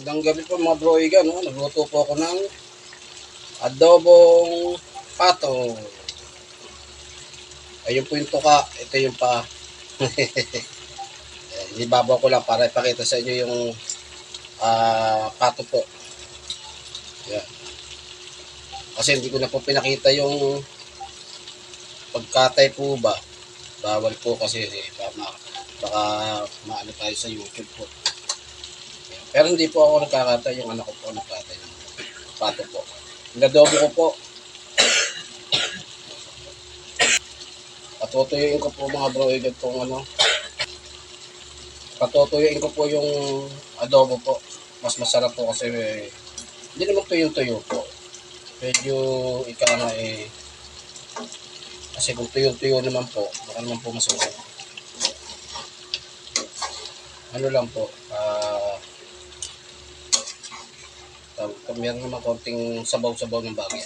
Magandang gabi po mga broiga, no? Nagluto po ako ng adobong pato. Ayun po yung tuka, ito yung pa. Ibabaw ko lang para ipakita sa inyo yung ah, pato po. Yan. Kasi hindi ko na po pinakita yung pagkatay po ba. Bawal po kasi eh, baka, baka maano tayo sa YouTube po. Pero hindi po ako nagkakatay, yung anak ko po nagkatay pato po. Inadobo ko po. Patutuyuin ko po mga bro, yung itong ano. Patutuyuin ko po yung adobo po. Mas masarap po kasi eh, hindi naman tuyong-tuyo po. Medyo ika nga eh, kasi kung tuyong-tuyo naman po, baka naman po masuko. Ano lang po, ah, tawag ko, meron naman konting sabaw-sabaw ng bagay.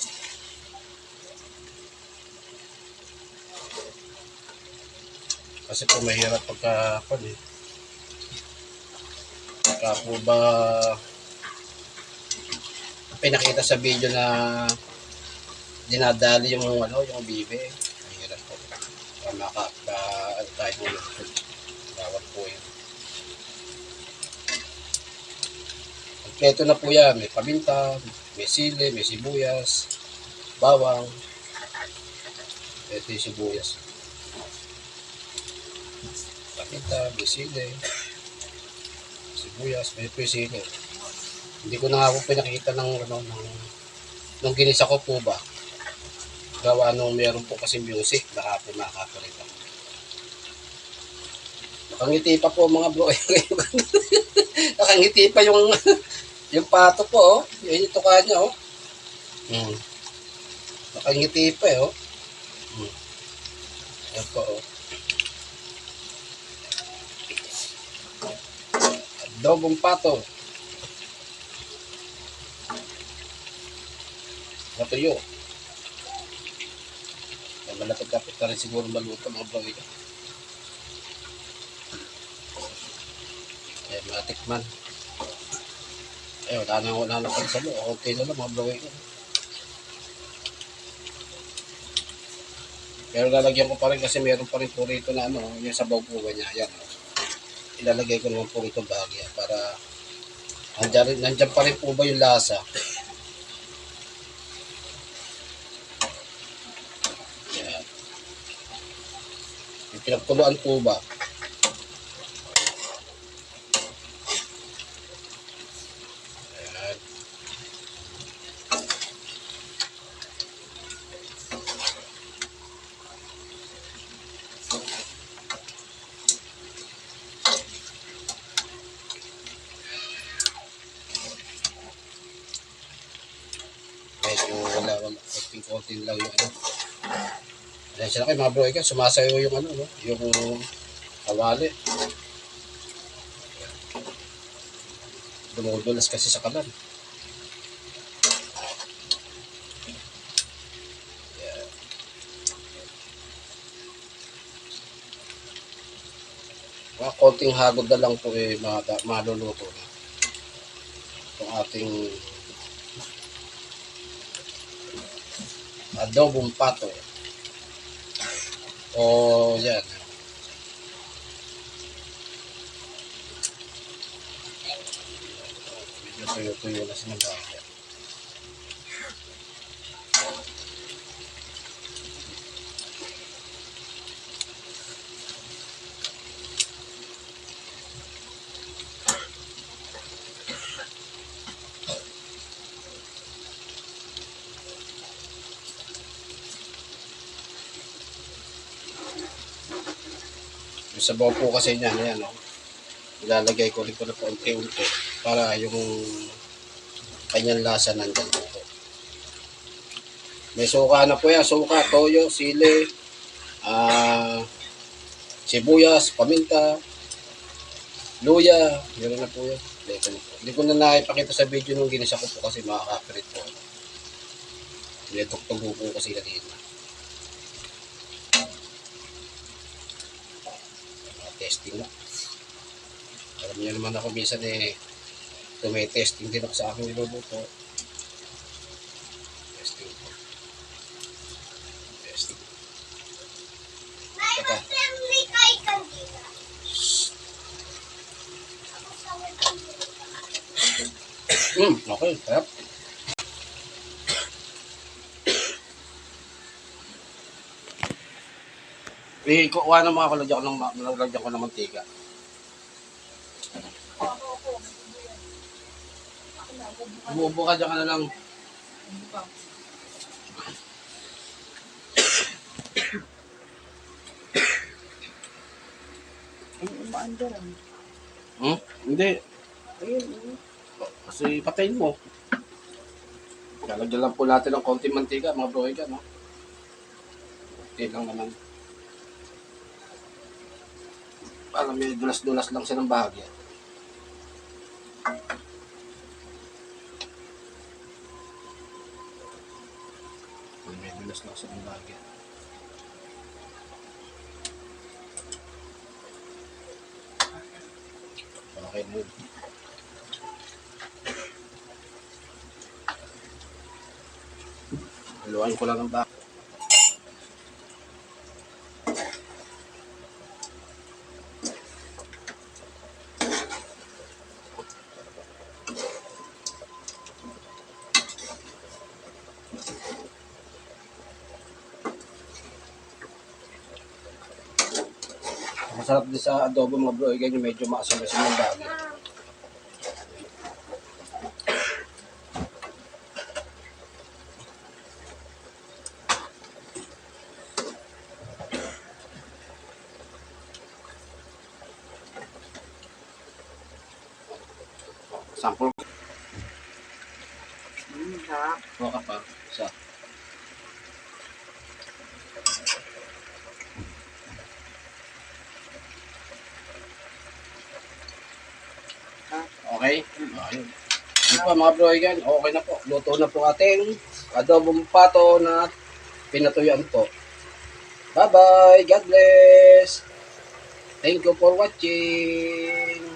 Kasi po mahirap pagka, pan eh. Pagka po ba pinakita sa video na dinadali yung ano, yung bibe. Mahirap po. Para maka, ka, ano tayo yun. Bawat po yun. Kompleto na po yan. May paminta, may sili, may sibuyas, bawang. Ito yung sibuyas. Paminta, may sili, sibuyas, may po sili. Hindi ko na nga po pinakita ng, ano, ng, nung ginisa ko po ba. Gawa nung meron po kasi music, baka po makakapalit ako. Nakangiti pa po mga bro. Nakangiti pa yung yung pato po, oh. Yun yung tuka niya, oh. Hmm. Nakangiti pa, eh, oh. Hmm. Yan po, oh. Adobong pato. Natuyo. Ay, malapit-lapit na rin siguro maluto mga bro. eh. Ay, matikman. Eh, wala na wala na pang salo. Okay na lang, mga blowing ko. Pero lalagyan ko pa rin kasi meron pa rin po rito na ano, yung sabaw po niya. Yan. oh. Ilalagay ko naman po rito bahagya para nandyan, rin- nandyan pa rin po ba yung lasa. Yan. Yung pinagkuluan po ba? Medyo wala wala. Konting konting lang yung ano. Ayan sila kayo mga bro. Ikaw sumasayo yung ano no? Yung kawali. Dumudulas kasi sa kalan mga konting hagod na lang po eh ma- maluluto na. Ating adobong pato. O yan. Medyo tuyo-tuyo na sa sabaw po kasi niyan, ayan o. Ilalagay ko rin po na po unti-unti para yung kanyang lasa nandyan po. May suka na po yan. Suka, toyo, sili, ah, sibuyas, paminta, luya. Meron na po yan. Ito na po. Hindi ko na naipakita sa video nung ginisa ko po kasi makaka-copyright po. Nilutok-tugo po kasi kanina. Testing na. Alam niyo naman ako minsan eh, tumitesting din ako sa aking niluluto. Testing po. Testing. Teka. Hmm, okay. Sarap. Eh, kuha ng mga kalagyan ko ng, nalagyan ko ng mantika. Bubo ka dyan ka na lang. Ay, umaandar ah. Hmm? Hindi. Ayun, ayun. Kasi patayin mo. Lalagyan lang po natin ng konting mantika, mga broy ka, no? Okay lang naman. Para may dulas-dulas lang siya ng bahagya. May dulas lang siya ng bahagya. Okay yun. Haluan ko lang ng baka. Masarap din sa adobo mga bro, ganyan medyo maasim-asim ng bagay. Sample Hmm, sarap. ko ka pa. Isa. Po mga bro, yan. Okay na po. Luto na po ating adobong pato na pinatuyuan po. Bye-bye. God bless. Thank you for watching.